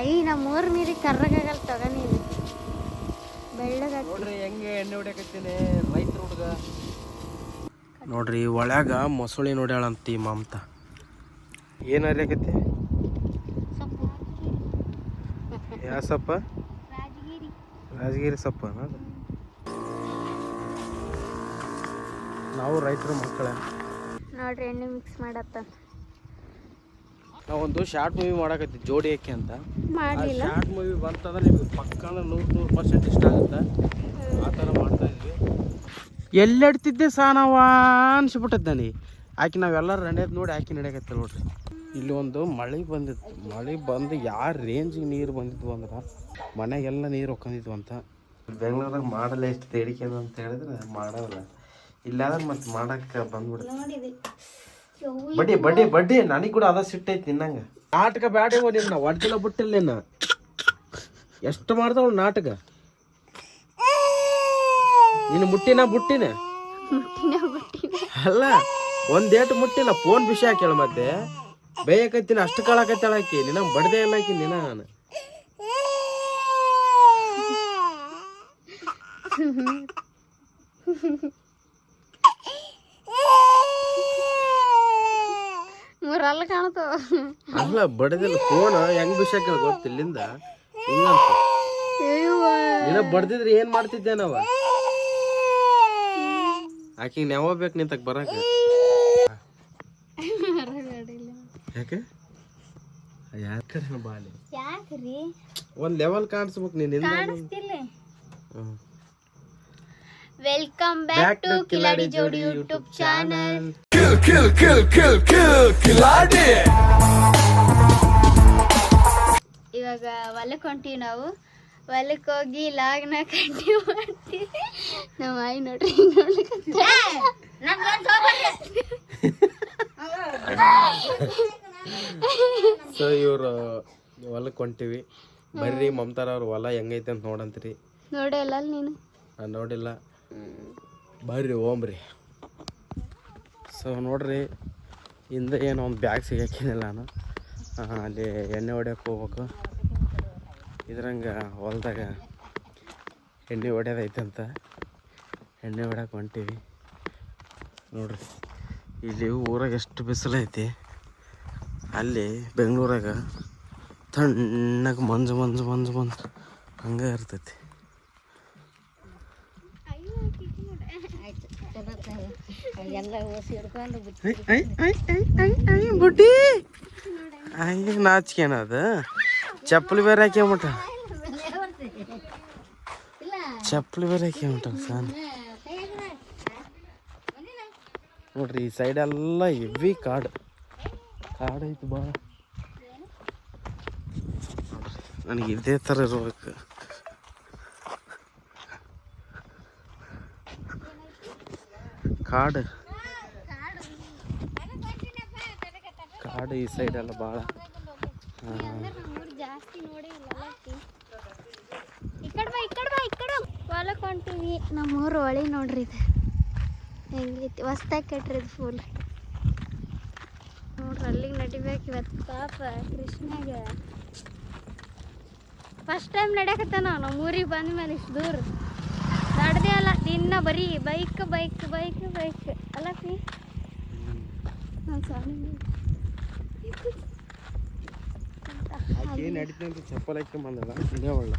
ಅಯ್ಯ ನಮ್ಮ ಊರ್ ನೀರಿಗೆ ಕರ್ರಗಾಗಲ್ಲ ತಗ ನೀನು. ಬೆಳ್ಳಗ ನೋಡ್ರಿ ಹೆಂಗೆ ಎಣ್ಣೆ ಹೊಡ್ಯಾಕತ್ತೀನಿ? ರೈತರು ಹುಡುಗ. ನೋಡ್ರಿ ಒಳಗೆ ಮೊಸಳಿ ನೋಡ್ಯಾಳಂತಿ ಮಮತ ಏನು ಅರಿಯಾಕತಿ ಯಾ ಸಪ್ಪ? ಸೊಪ್ಪ ರಾಜಗಿರಿ ಸಪ್ಪ ಸೊಪ್ಪ ನಾವು ರೈತರ ಮಕ್ಕಳ. ನೋಡ್ರಿ ಎಣ್ಣೆ ಮಿಕ್ಸ್ ಮಾಡತ್ತ ನಾವೊಂದು ಶಾರ್ಟ್ ಮೂವಿ ಮಾಡಕತ್ತಿ ಜೋಡಿ ಅಕ್ಕಿ ಅಂತ. ಮಾಡಲಿಲ್ಲ ಶಾರ್ಟ್ ಮೂವಿ ಬಂತಂದ್ರೆ ನಿಮಗೆ ಪಕ್ಕನ ನೂರು ನೂರು ಪರ್ಸೆಂಟ್ ಇಷ್ಟ ಆಗುತ್ತೆ. ಆ ಥರ ಮಾಡ್ತಾ ಇದ್ವಿ. ಎಲ್ಲೆಡ್ತಿದ್ದೆ ಸಾನವ ಅನ್ಸ್ಬಿಟ್ಟದ್ ನನಗೆ. ಆಕೆ ನಾವೆಲ್ಲರೂ ನಡೆಯೋದು ನೋಡಿ ಆಕೆ ನಡೆಯಕತ್ತೆ ನೋಡ್ರಿ. ಇಲ್ಲಿ ಒಂದು ಮಳೆ ಬಂದಿತ್ತು. ಮಳೆ ಬಂದು ಯಾರ ರೇಂಜಿಗೆ ನೀರು ಬಂದಿದ್ವು ಅಂದ್ರೆ ಮನೆಗೆಲ್ಲ ನೀರು ಹೊಕ್ಕೊಂಡಿದ್ವು ಅಂತ. ಬೆಂಗಳೂರಾಗ ಮಾಡಲ್ಲ ಎಷ್ಟು ಬೇಡಿಕೆ ಅದ ಅಂತ ಹೇಳಿದ್ರೆ ಮಾಡೋಲ್ಲ. ಇಲ್ಲಾದ್ರೆ ಮತ್ತೆ ಮಾಡಕ್ಕೆ ಬಂದ್ಬಿಡುತ್ತೆ ನೋಡಿದೆ ಬಡ್ಡಿ ಬಡ್ಡಿ ಬಡ್ಡಿ ನನಗೆ ಕೂಡ ಅದ ಸಿಟ್ಟೈತಿ ನಿನ್ನಂಗ. ನಾಟಕ ಬ್ಯಾಡ ನಿನ್ನ ಒಡ್ದಿಲ್ಲ ಬಿಟ್ಟಿಲ್ಲ ನಿನ್ನ. ಎಷ್ಟು ಮಾಡ್ದವಳು ನಾಟಕ? ನೀನು ಮುಟ್ಟಿನ ಬುಟ್ಟಿನ ಅಲ್ಲ ಬಿಟ್ಟಿನ ಅಲ್ಲ ಒಂದೇಟು ಮುಟ್ಟಿಲ್ಲ ಫೋನ್ ವಿಷಯ ಕೇಳ ಮತ್ತೆ. ಬೇಯಕತ್ತೀನಿ ಅಷ್ಟು ಕಾಳಕತ್ತಾಳ ಆಕಿ ನಿನ್ನ ಬಡ್ದೇ ಇಲ್ಲ ಆಕಿ ನಿನ್ನ ನಾನು. ಮೂರಲ್ಲ ಕಾಣ್ತಾವ ಅಲ್ಲ ಬಡದಿಲ್ಲ ಫೋನ್ ಹೆಂಗ್ ಬಿಸಾಕ ಗೊತ್ತ ಇಲ್ಲಿಂದ? ಹಿಂಗಂತ ನಿನ್ನ ಬಡ್ದಿದ್ರೆ ಏನ್ ಮಾಡ್ತಿದ್ದೆ ನಾವ? ಆಕಿಗೆ ನೆವ ಬೇಕು ನಿಂತಕ್ ಬರಕ. ಯಾಕೆ? ಯಾರ ಕಡೆ ಬಾಲಿ? ಯಾಕ್ರಿ ಒಂದ್ ಲೆವೆಲ್ ಕಾಣಿಸ್ಬೇಕು ನೀನ್ ಕಾಣಿಸ್ತಿಲ್ಲ. Welcome back to Kiladi Jodi YouTube channel ಇವಾಗ ಹೊಲಕ್ಕೆ ಹೊಂಟೀವಿ ನಾವು. ಹೊಲಕ್ಕೆ ಹೋಗಿ ಲಾಗ್ನ ಕಂಟಿನ್ಯೂ ಮಾಡ್ತೀವಿ. ನಮ್ಮ ಆಯಿ ನೋಡ್ರಿ ಹಿಂಗ್ ಸೊ ಇವರು ಹೊಲಕ್ಕೆ ಹೊಂಟಿವಿ. ಬರ್ರಿ ಮಮತಾರ ಅವ್ರ ಹೊಲ ಹೆಂಗೈತೆ ಅಂತ ನೋಡಂತ್ರಿ. ನೋಡಲ್ಲ ನೀನು? ನಾನು ನೋಡಿಲ್ಲ. ಬರ್ರಿ ಓಮ್ರಿ ಸೊ ನೋಡ್ರಿ, ಹಿಂದೆ ಏನೋ ಒಂದು ಬ್ಯಾಗ್ ಸಿಗಾಕಿನಿಲ್ಲ ನಾನು. ಅಲ್ಲಿ ಎಣ್ಣೆ ಹೊಡ್ಯಕ್ಕೆ ಹೋಗ್ಬೇಕು. ಇದ್ರಂಗೆ ಹೊಲ್ದಾಗ ಎಣ್ಣೆ ಹೊಡ್ಯೋದೈತಂತ. ಎಣ್ಣೆ ಹೊಡ್ಯಕ್ಕೆ ಹೊಂಟೀವಿ. ನೋಡ್ರಿ, ಇಲ್ಲಿ ಊರಾಗ ಎಷ್ಟು ಬಿಸಿಲೈತಿ ಅಲ್ಲಿ ಬೆಂಗಳೂರಾಗ ತಣ್ಣಗೆ ಮಂಜು ಮಂಜು ಮಂಜು ಮಂಜು ಹಂಗೆ ಇರ್ತೈತಿ. ಬುಡ್ಡಿ. ಹಂಗೆ ನಾಚಿಕೆನದ ಚಪ್ಪಲಿ ಬೇರೆ ಹಾಕ್ಯಂಬಿಟ್ಟ ಚಪ್ಪಲಿ ಬೇರೆ ಹಾಕ್ಯಂಬಿಟ್ಟ ಸಾನ್ ನೋಡ್ರಿ, ಈ ಸೈಡ್ ಎಲ್ಲ ಹೆವಿ ಕಾಡು. ಕಾಡು ಐತಿ ಭಾಳ ನನಗೆ ಇದೇ ಥರ ಇರ್ಬೇಕು. ಕಾಡು. ಕಾಡು ಈ ಸೈಡ್ ಎಲ್ಲ ಭಾಳ ಹೊಲಕ್ಕೆ ಹೊಂಟೀವಿ. ನಮ್ಮೂರು ಹೊಳಿ ನೋಡ್ರಿ ಇದು. ಹೆಂಗೈತಿ ಹೊಸ್ದಾಗಿ ಕೆಟ್ರಿ ಇದು ಫುಲ್ ನೋಡ್ರಿ ಅಲ್ಲಿಗೆ ನಡಿಬೇಕು ಇವತ್ತು ಪಾಪ ಕೃಷ್ಣಾಗ. ಫಸ್ಟ್ ಟೈಮ್ ನಡ್ಯಾಕತ್ತಾನ ನಮ್ಮ ಊರಿಗೆ ಬಂದ ಮೇಲೆ ಇಷ್ಟು ದೂರ. ನಡ್ದೇ ಅಲ್ಲ ದಿನ ಬರೀ ಬೈಕ್ ಬೈಕ್ ಬೈಕ್ ಬೈಕ್ ಅಲ್ಲ ಫೀ ಹಾಂ ಆಕೆ ನಡೀತೀನಿ ಅಂತ ಚಪ್ಪಲ್ ಹಾಕಿ ಬಂದಲ್ಲ ಇದೇ ಒಳ್ಳೆ.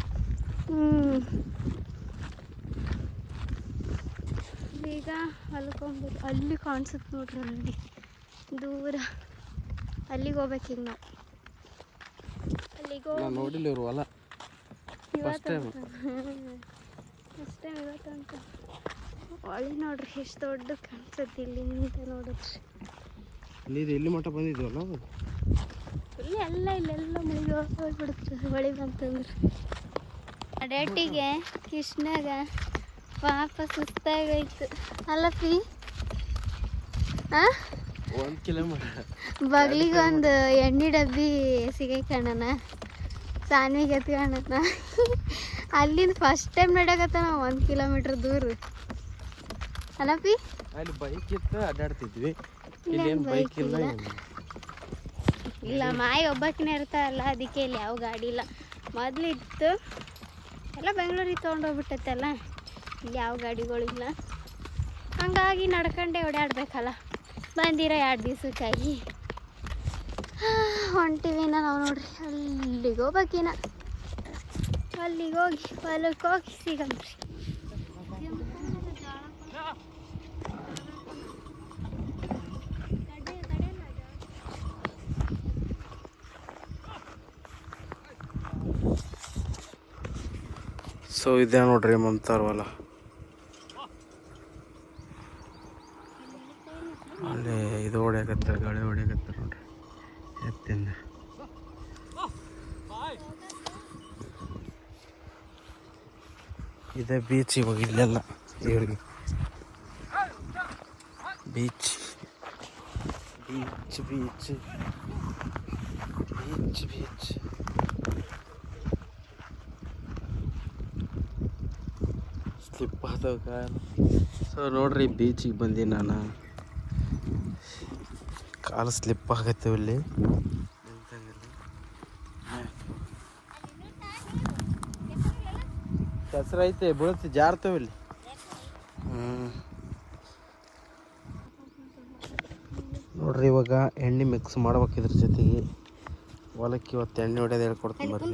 ಈಗ ಹೊಲ್ಕೊಂಬೋದು ಅಲ್ಲಿ ಕಾಣಿಸುತ್ತೆ ನೋಡ್ರಿ ಅಲ್ಲಿ. ದೂರ. ಅಲ್ಲಿಗೆ ಹೋಗ್ಬೇಕು ಈಗ ನಾವು. ಅಲ್ಲಿಗೆ ಹೋಗಿ ನೋಡಿಲ್ಲ ಇವರು ಹೊಲ. ಫಸ್ಟ್ ಟೈಮ್ ಇವತ್ತಂತ ಒಳ್ಳೆ ನೋಡ್ರಿ ಎಷ್ಟು ದೊಡ್ಡ ಕಾಣಿಸುತ್ತೆ ಇಲ್ಲಿ ನಿಂತ ನೋಡಿದ್ರಿ. ನೀರು ಇಲ್ಲಿ ಮಟ್ಟ ಬಂದಿದ್ವಲ್ಲ? ಇಲ್ಲಿ ಎಲ್ಲ ಇಲ್ಲೆಲ್ಲ ಮುಳುಗಿ ಹೋಗ್ಬಿಡುತ್ತೆ ಹೊಳಿ ಬಂತಂದ್ರೆ. ಡೇಟಿಗೆ ಕೃಷ್ಣಾಗ ಪಾಪ ಸುಸ್ತಾಗೋಯ್ತು ಅಲ್ಲಪ್ಪಿ ಆ? ಒಂದ್ ಕಿಲೋಮೀಟರ್. ಬಗ್ಲಿಗೆ ಒಂದು ಎಣ್ಣೆ ಡಬ್ಬಿ ಸಿಗೈಕಣ್ಣನ ಸಾನ್ವಿಗೆ ಎತ್ಕಣ್ಣನ ಅಲ್ಲಿಂದ ಫಸ್ಟ್ ಟೈಮ್ ನಡ್ಯಾಕತ್ತಾನ ಒಂದು ಕಿಲೋಮೀಟ್ರ್ ದೂರ. ಅಲ್ಲಪ್ಪಿ ಅಲ್ಲಿ ಬೈಕ್ ಇತ್ತು ಅಡ್ಡಾಡ್ತಿದ್ವಿ. ಇಲ್ಲಿ ಬೈಕ್ ಇಲ್ಲ ಇಲ್ಲ, ಮಾಯಿ ಒಬ್ಬಾಕಿನೇ ಇರ್ತಾರಲ್ಲ, ಅದಕ್ಕೆ ಇಲ್ಲಿ ಯಾವ ಗಾಡಿ ಇಲ್ಲ. ಮೊದಲಿತ್ತು, ಎಲ್ಲ ಬೆಂಗಳೂರಿಗೆ ತೊಗೊಂಡೋಗ್ಬಿಟ್ಟೈತಲ್ಲ, ಇಲ್ಲಿ ಯಾವ ಗಾಡಿಗಳಿಲ್ಲ ಹಂಗಾಗಿ ನಡ್ಕೊಂಡೆ ಓಡಾಡ್ಬೇಕಲ್ಲ, ಬಂದಿರೋ ಎರಡು ದಿವ್ಸಕ್ಕಾಗಿ. ಹೊಂಟಿವಿನ ನಾವು ನೋಡ್ರಿ, ಅಲ್ಲಿಗೆ ಹೋಗ್ಬೇಕಿನ ಅಲ್ಲಿಗೆ ಹೋಗಿ ಹೊಲಕ್ಕೆ ಹೋಗಿ ಸಿಗಮ್ರಿ ಸೊ, ಇದೆ ನೋಡ್ರಿ ಮಮತಾರ್ ಹೊಲ ಅಲ್ಲಿ ಇದು ಹೊಡ್ಯಾಕತ್ತಾರ, ಗಾಳಿ ಹೊಡ್ಯಾಕತ್ತಾರ ನೋಡ್ರಿ. ಎತ್ತಿಂದ. ಇದೆ ಬೀಚ್ ಇವಾಗ ಇಲ್ಲೆಲ್ಲ, ಇವ್ರಿಗೆ. Beach beach beach beach beach so ನೋಡ್ರಿ ಬೀಚಿಗೆ ಬಂದಿ ನಾನು. ಕಾಲು ಸ್ಲಿಪ್ ಆಗತ್ತೆ ಇಲ್ಲಿ. ಹೆಸರು ಐತೆ, ಬೀಳುತ್ತೆ, ಜಾರ್ತೇವೆ ಇಲ್ಲಿ. ಹ್ಞೂ ನೋಡ್ರಿ, ಇವಾಗ ಎಣ್ಣೆ ಮಿಕ್ಸ್ ಮಾಡ್ಬೇಕು ಇದ್ರ ಜೊತೆಗೆ. ಹೊಲಕ್ಕೆ ಇವತ್ತು ಎಣ್ಣೆ ಹೊಡೆಯೋದು ಹೇಳ್ಕೊಡ್ತೀನಿ ಬರ್ರಿ.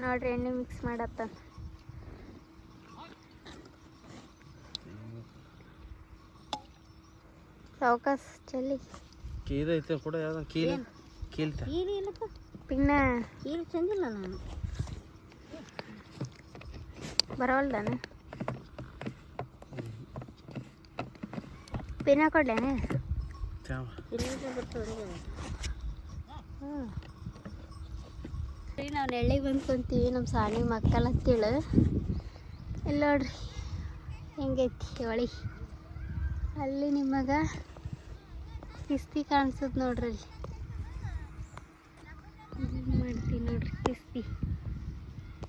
ನೋಡ್ರಿ ಎಣ್ಣೆ ಮಿಕ್ಸ್ ಮಾಡತ್ತ. ಸಾವಕಾಸ್ ಚಲ್ಲಿ. ಕೀಲ ಐತೆ ಕೂಡ ಯಾವ್ದು ಕೀಲ ಕೀಲ್ತ ಪಿನ್ನ. ಕೀಲ ಚಂದಿಲ್ಲ ನಾನು. ಬರವಲ್ದಾನ? ಪಿನ್ನ ಕೊಡ್ಲೇನೆ? ಚಾವ ನಾವು ನೆಳ್ಳಿಗೆ ಬಂದ್ಕೊಂತೀವಿ ನಮ್ಮ ಸಾಣಿ ಮಕ್ಕಳ ಅಂತೇಳಿ ಇಲ್ಲ ನೋಡ್ರಿ, ಹೆಂಗೈತಿ ಹೊಳಿ? ಅಲ್ಲಿ ನಿಮಗೆ ಕಿಸ್ತಿ ಕಾಣಿಸ್ತದ ನೋಡ್ರಿ ಅಲ್ಲಿ. ಮಾಡ್ತೀವಿ ನೋಡ್ರಿ ಕಿಸ್ತಿ.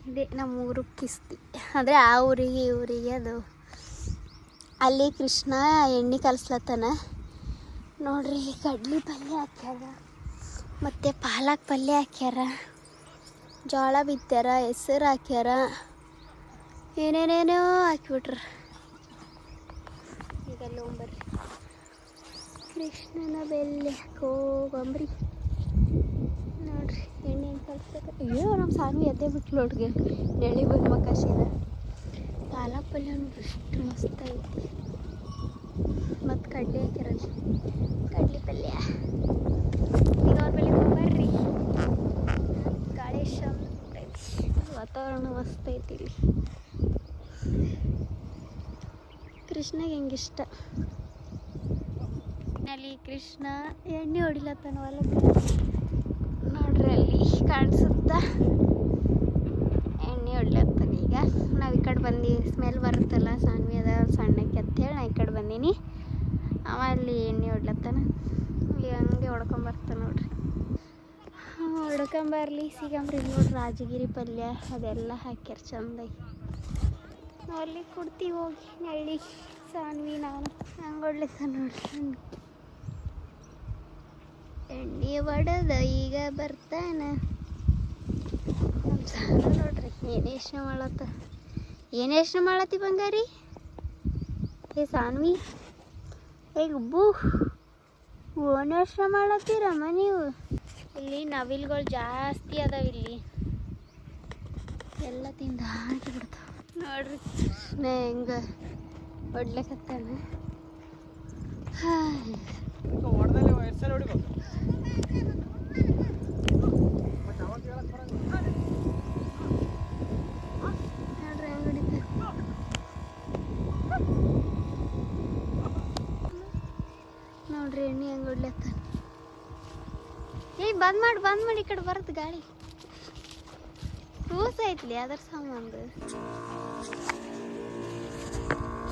ಇದೇ ನಮ್ಮ ಊರು ಕಿಸ್ತಿ. ಅಂದರೆ ಆ ಊರಿಗೆ ಈ ಊರಿಗೆ ಅದು. ಅಲ್ಲಿ ಕೃಷ್ಣ ಎಣ್ಣೆ ಕಲಿಸ್ಲತ್ತಾನ. ನೋಡ್ರಿ, ಕಡ್ಲಿ ಪಲ್ಯ ಹಾಕ್ಯಾರ ಮತ್ತು ಪಾಲಕ್ ಪಲ್ಯ ಹಾಕ್ಯಾರ. ಜೋಳ ಬಿತ್ತಾರ ಹೆಸರು ಹಾಕ್ಯಾರ. ಏನೇನೇನೋ ಹಾಕಿಬಿಟ್ರ. ಈಗ ಅಲ್ಲಿ ಕೃಷ್ಣನ ಬೆಲ್ಲೆ ಹೋಗಂಬ್ರಿ ನೋಡ್ರಿ ಎಣ್ಣೆ ಹೆಂಗೆ ಕಲ್ಸ್ಬೇಕು. ಅಯ್ಯೋ ನಮ್ಮ ಸಾಮಿ ಎದ್ದೇ ಬಿಟ್ಟು ನೋಡ್ರಿ ನೆಳಿ ಬಂದು ಮಕಾಶಿದ ಪಾಲಕ್ ಪಲ್ಯ ನೋಡ್ರಿ, ಎಷ್ಟು ಮಸ್ತ್ ಐತಿ. ಮತ್ತು ಕಡ್ಲೆ ಹಾಕ್ಯಾರಲ್ಲ ಕಡ್ಲೆ ಪಲ್ಯ. ಈಗ ಅವ್ರ ಬೆಲೆ ಬರ್ರಿ. ಗಾಳಿ ಶಾಂತ ವಾತಾವರಣ ಮಸ್ತ್ ಐತಿ ಇಲ್ಲಿ. ಕೃಷ್ಣಗೆ ಹೆಂಗಿಷ್ಟ? ಅಲ್ಲಿ ಕೃಷ್ಣ ಎಣ್ಣೆ ಹೊಡಿಲತ್ತಾನ ಹೊಲಕ್ಕೆ? ನೋಡ್ರಿ ಅಲ್ಲಿ ಕಾಣಿಸುತ್ತ. ಎಣ್ಣೆ ಹೊಡಿಲತ್ತಾನ ಈಗ. ನಾವು ಈ ಕಡೆ ಬಂದು ಸ್ಮೆಲ್ ಬರುತ್ತಲ್ಲ ಸಾನ್ವಿ ಅದ ಸಣ್ಣಕ್ಕೆ ಅಂತೇಳಿ ನಾ ಈ ಕಡೆ ಬಂದೀನಿ. ಅವ ಅಲ್ಲಿ ಎಣ್ಣೆ ಹೊಡ್ಲತ್ತಾನ. ಈಗ ಹಂಗೆ ಹೊಡ್ಕೊಂಬರ್ತಾನೆ ನೋಡ್ರಿ. ಹೊಡ್ಕೊಂಬರ್ಲಿ ಸಿಗಂಬ್ರಿ ನೋಡ್ರಿ ರಾಜಗಿರಿ ಪಲ್ಯ ಅದೆಲ್ಲ ಹಾಕ್ಯಾರ ಚಂದಾಗಿ. ಅಲ್ಲಿ ಕೊಡ್ತೀವಿ ಹೋಗಿ ನಳ್ಳಿ, ಸಾನ್ವಿ, ನಾನು ಹಂಗೆ ಹೊಡ್ಲಿತ್ತ ನೋಡ್ರಿ ಎಣ್ಣೆ ಹೊಡೆದ ಈಗ ಬರ್ತಾನ. ನೋಡ್ರಿ, ಏನು ಯೋಚನೆ ಮಾಡತ್ತ? ಏನು ಯೋಚನೆ ಮಾಡತ್ತಿ ಬಂಗಾರಿ? ಏ ಸಾನ್ವಿ, ಏ ಗುಬ್ಬು. ಓನ್ ಯೋಚನೆ ಮಾಡತ್ತೀರಮ್ಮ ನೀವು. ಇಲ್ಲಿ ನವಿಲ್ಗಳು ಜಾಸ್ತಿ ಅದಾವ ಇಲ್ಲಿ. ಎಲ್ಲ ತಿಂದು ಹಾಕಿ ಬಿಡ್ತಾವ. ನೋಡ್ರಿ ನೇ ಹೆಂಗ ಹೊಡ್ಲಿಕತ್ತಾನ ಹಾಯ್ ನೋಡ್ರಿ ಹೆಂಗ್ ಹೊಡಿತಾನ ನೋಡ್ರಿ ಎಣ್ಣೆ ಹೆಂಗ್ ಹೊಡ್ಲತ್ತ ಏಯ್ ಬಂದ್ ಮಾಡಿ ಬಂದ್ ಮಾಡಿ ಈ ಕಡೆ ಬರುತ್ತೆ ಗಾಳಿ. ಕೂಸ ಐತ್ಲಿ ಅದರ ಸಂಬಂಧ.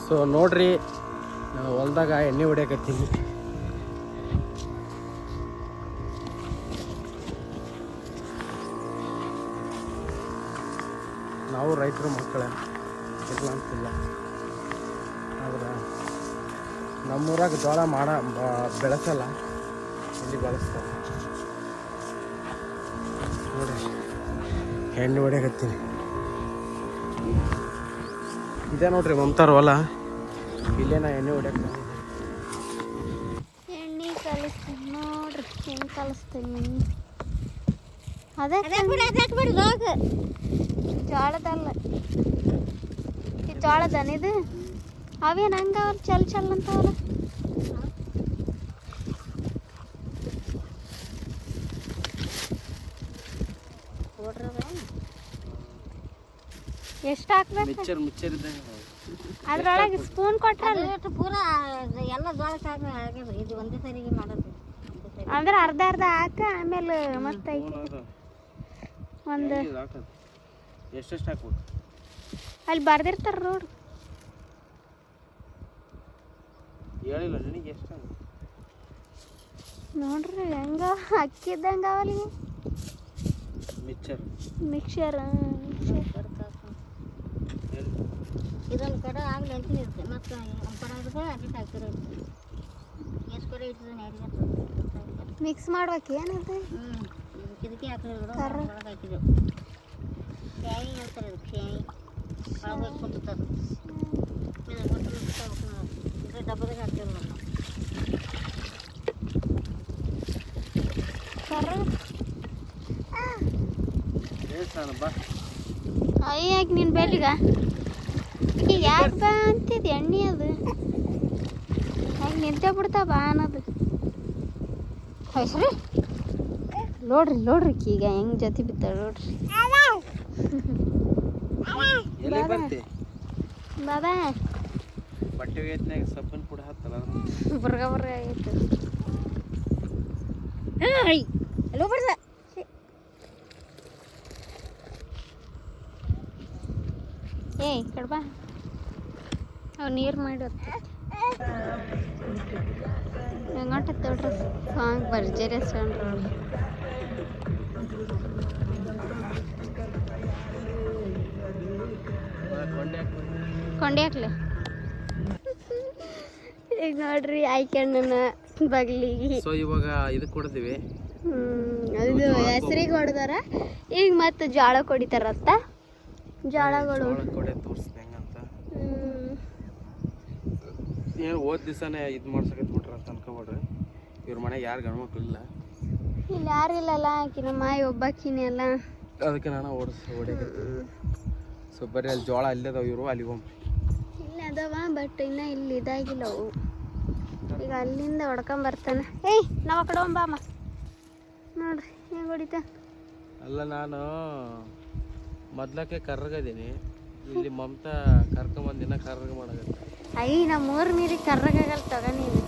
ಸೊ ನೋಡ್ರಿ ನಾವು ಹೊಲ್ದಾಗ ಎಣ್ಣೆ ಹೊಡಿಯಾಕತ್ತೀನಿ. ನಾವು ರೈತರು ಮಕ್ಕಳೇ ಇಲ್ಲ ಅಂತಿಲ್ಲ ನಮ್ಮೂರಾಗ ಜೋಳ ಮಾಡ ಬ- ಬೆಳೆಸಲ್ಲ. ಇಲ್ಲಿ ಬಳಸ್ತಾರೆ. ನೋಡಿ ಎಣ್ಣೆ ಹೊಡೆಯಕತ್ತೀನಿ ಇದೇ ನೋಡ್ರಿ ಮಮತಾರ ಹೊಲ. ಇಲ್ಲೇ ನಾ ಎಣ್ಣೆ ಹೊಡ್ಯಾಕ ಎಣ್ಣೆ ಕಲಿಸ್ತೀನಿ ನೋಡ್ರಿ ಹೆಂಗೆ ಕಲಿಸ್ತೀನಿ. ಅದೇ ಜೋಳದಲ್ಲ. ಈ ಜೋಳದನ ಇದು ಅವೇನು ಹಂಗವಲ್ಲ ಚಲ್ ಚಲ್ ಅಂತವಲ್ಲ. ಎಷ್ಟು ಹಾಕ್ಬೇಕು? ಇದ್ದಂಗೆ ಅದ್ರೊಳಗೆ ಸ್ಪೂನ್ ಕೊಟ್ರಲ್ಲ. ಪೂರ ಎಲ್ಲ ಜೋಳ ಸಾಕು ಆಗ್ಯದ ಇದು ಒಂದೇ ಸರಿಗೆ ಮಾಡೋದು. ಒಂದೇ ಸರಿ. ಅಂದ್ರೆ ಅರ್ಧ ಅರ್ಧ ಹಾಕ ಆಮೇಲೆ ಮತ್ತೆ ಒಂದು ಎಷ್ಟೆಷ್ಟು ಹಾಕ್ಬೇಕು? ಅಲ್ಲಿ ಬರ್ದಿರ್ತಾರೆ ನೋಡು. ಹೇಳಿಲ್ಲ ನಿನಗೆ ಎಷ್ಟು ನೋಡ್ರಿ ಹೆಂಗ? ಅಕ್ಕಿದ್ದಂಗ ಅವಲಿ ಮಿಕ್ಸರ್. ಮಿಕ್ಸರ್ ಇದೊಂದು ಕಡೆ ಆಗ್ಲಿ ಅಂತ ಇರುತ್ತೆ ಮತ್ತು ಅಂಪರಾದ್ರೆ ಕಡೆ ಆದ್ರೆ ಅಡ್ಡಿಟ್ ಹಾಕಿರೋ ಎಷ್ಟು ಕಡೆ ಇರ್ತದೆ ಅಡಿಗೆ ಮಿಕ್ಸ್ ಮಾಡ್ಬೇಕು ಏನದು ಹ್ಞೂ ಇದಕ್ಕೆ ಹಾಕಿದ್ರು ಕರ್ರ. ಒಳಗೆ ಹಾಕಿದ್ರು ಶಾಯಿ ಹೇಳ್ತಾರೆ ಇದು ಶಾಯಿ ಒಳಗೆ ಹೋಗಿ ಕುಂತದ್ದು ಇದು ಬಟ್ಟಲು ಬಿಟ್ಟಾಗ್ಬೇಕು ನಾವು ಇದು ಡಬ್ಬದಾಗ ಹಾಕಿರೋದು ನಾವು ಕರ್ರ ಬಾ ಅಯ್ಯ ಯಾಕೆ ನಿನ್ನ ಬೆಲ್ಲಿಗ ಈಗ ಯಾಕೆ ಬಾ ಅಂತಿದ್ ಎಣ್ಣೆ ಅದು? ಹೆಂಗೆ ನಿಂತೇ ಬಿಡ್ತಾ ಬಾ ಅನ್ನೋದು. ಹೆಸ್ರಿ ನೋಡ್ರಿ ನೋಡ್ರಿ ಈಗ ಹೆಂಗ್ ಜೊತೆ ಬಿದ್ದಾಳ ನೋಡ್ರಿ. ಬಾಬಾ. ಬಟ್ಟೆ ಒಗೆಯತ್ನಾಗ ಸಬ್ಬನ್ ಕೂಡ ಹತ್ತಲ್ಲ ಬರ್ಗ ಬರ್ಗ ಆಗೈತೆ. ಹಲೋ ಬಿಡ್ದ ಏಯ್ ಕಡ್ಬಾ ಅವ್ ನೀರು ಮಾಡಿ ಹೆಂಗಂಟತ್ ನೋಡ್ರಿ? ಸಾಂಗ್ ಭರ್ಜರಿ ಸೌಂಡ್ ನೋಡ್ರಿ ಕೊಂಡೆ ಹಾಕ್ಲಿ. ಈಗ ನೋಡ್ರಿ ಆಯ್ಕೆಣ್ಣನ ಬಗ್ಲಿಗೆ ಸೊ ಇವಾಗ ಇದು ಕೊಡ್ತೀವಿ. ಹ್ಮ್ ಅದು ಹೆಸರಿಗೆ ಹೊಡೆದಾರ. ಈಗ ಮತ್ತೆ ಜೋಳ ಕೊಡಿತಾರತ್ತ. ಜೋಳಗಳು. ಜೋಳ ಕೊಡೆ ತೋರಿಸ್ತೀನಿ ಹೆಂಗಂತ ಏನು ಹೋದ ದಿವಸನೇ ಇದು ಮಾಡ್ಸಕತ್ ಬಿಟ್ರ ಅಂತ ಅನ್ಕೋಬೇಡ್ರಿ. ಇವ್ರ ಮನೆಗೆ ಯಾರು ಗಂಡ್ಮಕ್ಳು ಇಲ್ಲ. ಇಲ್ಲಿ ಯಾರು ಇಲ್ಲಲ್ಲ ಆಕಿನ ಮಾಯಿ ಒಬ್ಬಾಕಿನಿ ಅಲ್ಲ. ಅದಕ್ಕೆ ನಾನು ಓಡಿಸ್ ಹೊಡಿಯಕತ್ತೀನಿ ಸೊ ಬರೀ ಅಲ್ಲಿ ಜೋಳ ಅಲ್ಲೇ ಅದಾವ ಇವರು ಅಲ್ಲಿಗೆ ಹೋಗಿ ಇಲ್ಲಿ ಅದಾವ ಬಟ್ ಇನ್ನೂ ಇಲ್ಲಿ ಇದಾಗಿಲ್ಲ ಅವು ಈಗ ಅಲ್ಲಿಂದ ಹೊಡ್ಕೊಂಡ್ ಬರ್ತಾನೆ. ಏಯ್ ನಾವ್ ಆ ಕಡೆ ಹೋಗ್ಬಾಮ ನೋಡ್ರಿ ಹೆಂಗ್ ಹೊಡಿತ? ಅಲ್ಲ ನಾನು ಮೊದ್ಲಕ್ಕೆ ಕರ್ರಗದೀನಿ ಇಲ್ಲಿ ಮಮತಾ ಕರ್ಕೊಂಬಂದಿನ ಕರ್ರಗ ಮಾಡಕತ್ತ. ಅಯ್ಯ ನಮ್ಮ ಊರ್ ಮೀರಿ ಕರ್ರಗಾಗಲ್ಲ ತಗ ನೀನು.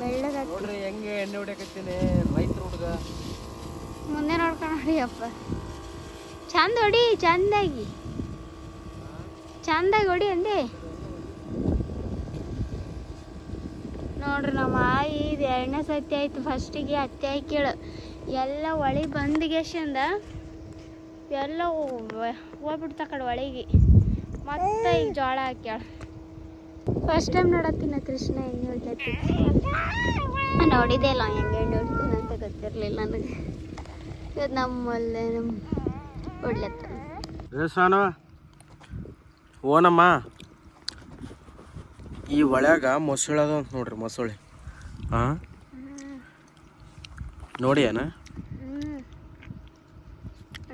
ಬೆಳ್ಳಗ ನೋಡ್ರಿ ಹೆಂಗೆ ಎಣ್ಣೆ ಹೊಡಿಯಕತ್ತೀನಿ ರೈತರ ಹುಡುಗ. ಮುಂದೆ ನೋಡ್ಕೊಂಡು ಹೊಡಿಯಪ್ಪ. ಚಂದ ಹೊಡಿ ಚಂದಾಗಿ. ಚಂದಾಗಿ ಹೊಡಿ ಅಂದೆ. ನೋಡ್ರಿ ನಮ್ಮ ಆಯಿ ಇದು ಎರಡನೇ ಸತಿ ಆಯ್ತು. ಫಸ್ಟಿಗೆ ಅತ್ತೆ ಹಾಕಿಳು ಎಲ್ಲ ಒಳಗೆ ಬಂದಿಗೆಶಿಂದ ಎಲ್ಲ ಹೋಗ್ಬಿಡ್ತ ಕಡೆ ಒಳಗೆ. ಮತ್ತೆ ಈಗ ಜೋಳ ಹಾಕ್ಯಾಳ. ಫಸ್ಟ್ ಟೈಮ್ ನೋಡತ್ತಿನ ಕೃಷ್ಣ ಹೆಂಗೆ ಹೇಳ್ತೈತಿ. ನೋಡಿದೆಲ್ಲ ಇಲ್ಲ ಹೆಂಗೆ ಎಣ್ಣೆ ಹೊಡಿತಾನೆ ಅಂತ ಗೊತ್ತಿರಲಿಲ್ಲ ನನಗೆ. ಇವತ್ತು ನಮ್ಮಲ್ಲೇ ನಮ್ಮ ಹೊಡ್ಲತ್ತ ಓನಮ್ಮ ಈ ಒಳಗ ಮೊಸಳೆ ಅದ ಅಂತ ನೋಡ್ರಿ ಮೊಸಳೆ. ಹಾ ನೋಡಿ ಏನ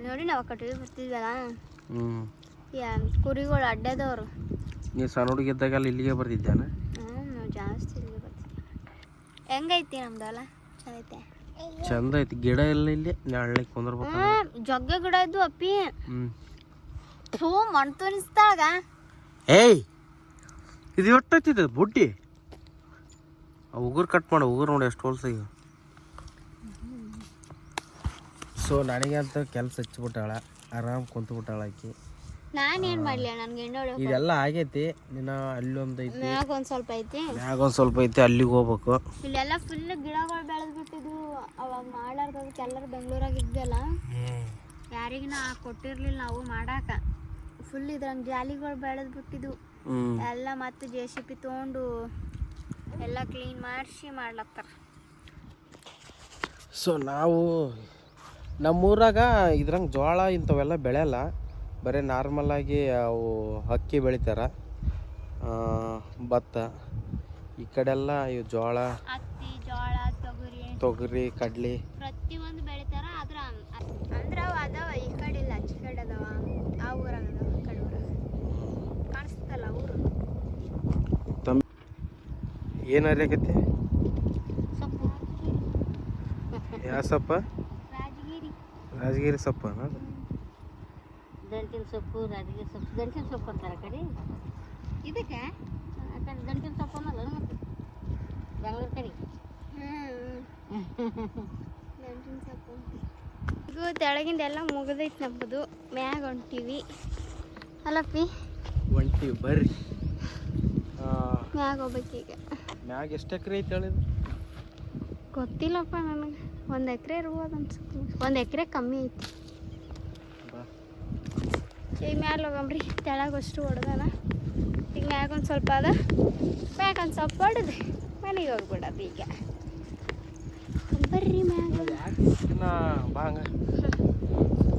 ನೋಡಿ ನಾವು ಕಟ್ಟಿಗೆ ಬರ್ತಿದ್ವಲ್ಲ ಕುರಿಗಳು ಅಡ್ಡದವ್ರು. ನೀವು ಸಣ್ಣ ಹುಡುಗಿದ್ದಾಗಲ್ಲ ಇಲ್ಲಿಗೆ ಬರ್ತಿದ್ದಾನ ನಾವು ಜಾಸ್ತಿ ಇಲ್ಲಿ ಬರ್ತೀವಿ ಹೆಂಗೈತಿ ನಮ್ದು ಹೊಲ ಚಲೈತೆ? ಚಂದ ಐತಿ. ಗಿಡ ಎಲ್ಲ ಇಲ್ಲಿ ನೆರಳಿಗೆ ಕುಂದ್ರಬೇಕು ಜಗ್ಗೆ ಗಿಡ ಇದ್ವು ಅಪ್ಪಿ. ಹ್ಞೂ ಹ್ಞೂ ಮಣ್ ತುನಿಸ್ತಾಳಗ ಏಯ್! ಇದು ಎಷ್ಟೈತಿದೆ ಬುಡ್ಡಿ? ಆ ಉಗುರು ಕಟ್ ಮಾಡು ಉಗುರು ನೋಡಿ ಎಷ್ಟು ಹೋಲ್ಸ ಈಗ ಸೊ ನನಗೆ ಅಂತ ಕೆಲಸ ಹಚ್ಚಿಬಿಟ್ಟಾಳ ಆರಾಮ್ ಕುಂತ್ಬಿಟ್ಟಾಳ ಆಕಿ. ನಾನೇನು ಮಾಡಲಿ ನನ್ಗೆ ಇದೆಲ್ಲ ಆಗೈತಿ ನಿನ್ನ ಅಲ್ಲೊಂದು ಐತಿ. ಮ್ಯಾಗ ಒಂದು ಸ್ವಲ್ಪ ಐತಿ. ಮ್ಯಾಗ ಒಂದು ಸ್ವಲ್ಪ ಐತಿ ಅಲ್ಲಿಗೆ ಹೋಗ್ಬೇಕು. ಇಲ್ಲೆಲ್ಲ ಫುಲ್ ಗಿಡಗಳು ಬೆಳೆದು ಬಿಟ್ಟಿದ್ವು ಅವಾಗ ಮಾಡ್ಲಾರ್ದಕ್ಕೆ ಎಲ್ಲರೂ ಬೆಂಗಳೂರಾಗ ಇದ್ವಲ್ಲ. ಯಾರಿಗೆ ನಾ ಕೊಟ್ಟಿರ್ಲಿಲ್ಲ ನಾವು ಮಾಡಾಕ. ಫುಲ್ ಇದ್ರಂಗೆ ಜಾಲಿಗಳು ಬೆಳೆದು ಬಿಟ್ಟಿದ್ವು ಎಲ್ಲ ಮತ್ತೆ ಜೆ ಸಿ ಪಿ ತೊಗೊಂಡು ಎಲ್ಲ ಕ್ಲೀನ್ ಮಾಡಿಸಿ ಮಾಡ್ಲತ್ತಾರ. ಸೊ ನಾವು ನಮ್ಮೂರಾಗ ಇದ್ರಂಗೆ ಜೋಳ ಇಂಥವೆಲ್ಲ ಬೆಳೆಯಲ್ಲ. ಬರೀ ನಾರ್ಮಲಾಗಿ ಅವು ಅಕ್ಕಿ ಬೆಳಿತಾರ. ಭತ್ತ ಈ ಕಡೆಲ್ಲ ಇವು ಜೋಳ ಹತ್ತಿ ಜೋಳ ತೊಗರಿ ತೊಗರಿ ಕಡ್ಲಿ ಪ್ರತಿಯೊಂದು ಬೆಳಿತಾರ ಆದ್ರ ಅಂದ್ರ ಅವ ಅದಾವ ಈ ಕಡೆ ಇಲ್ಲ ಆಚೆ ಕಡೆ ಅದಾವ ಆ ಊರಾಗ ಅದಾವ ಆ ಕಡೆ ಊರಾಗ ಕಾಣಿಸ್ತಲ್ಲ ಊರು ತಮ್ ಏನು ಅರಿಯಾಕತಿ ಸೊಪ್ಪು. ಯಾವ ಸೊಪ್ಪ? ರಾಜಗಿರಿ. ರಾಜಗಿರಿ ಸೊಪ್ಪ ಅನ್ನೋದು ದಂಟಿನ ಸೊಪ್ಪು ರಾಜಗಿರಿ ಸೊಪ್ಪು ದಂಟಿನ ಸೊಪ್ಪು ಅಂತಾರೆ ಕಡೆ. ಇದಕ್ಕೆ? ಆ ಕಡೆ ದಂಟಿನ ಸೊಪ್ಪು ಅನ್ನಲ್ಲ ಮತ್ತೆ ಬೆಂಗಳೂರು ಕಡೆ. ದಂಟಿನ ಸೊಪ್ಪು. ಈಗ ತೆಳಗಿಂದ ಎಲ್ಲ ಮುಗಿದೈತಿ ನಮ್ಮದು ಮ್ಯಾಗ ಹೊಂಟಿವಿ. ಅಲ್ಲಪ್ಪಿ ಹೊಂಟೀವಿ ಬರ್ರಿ. ಮ್ಯಾಗ ಹೋಗ್ಬೇಕೀಗ ಮ್ಯಾಗ ಎಷ್ಟು ಎಕರೆ ಐತೆ ಹೇಳಿದ್ರು ಗೊತ್ತಿಲ್ಲಪ್ಪ ನನಗೆ. ಒಂದು ಎಕರೆ ಇರ್ಬೋದು ಅನ್ಸುತ್ತೆ. ಒಂದು ಎಕರೆ ಕಮ್ಮಿ ಐತಿ. ಈಗ ಮ್ಯಾಲ ಹೋಗಂಬ್ರಿ ತೆಳಗೆ ಅಷ್ಟು ಹೊಡೆದಾನ. ಈಗ ಮ್ಯಾಗ ಒಂದು ಸ್ವಲ್ಪ ಅದ. ಮ್ಯಾಗ ಒಂದು ಸ್ವಲ್ಪ ಹೊಡೆದು. ಮನೆಗೆ ಹೋಗ್ಬಿಡೋದು ಈಗ. ಬರ್ರಿ ಮ್ಯಾಗ. ನಾವ್ ಯಾಕೆ ಇಷ್ಟ್ ದಿನ ಬಾ ಹಂಗ.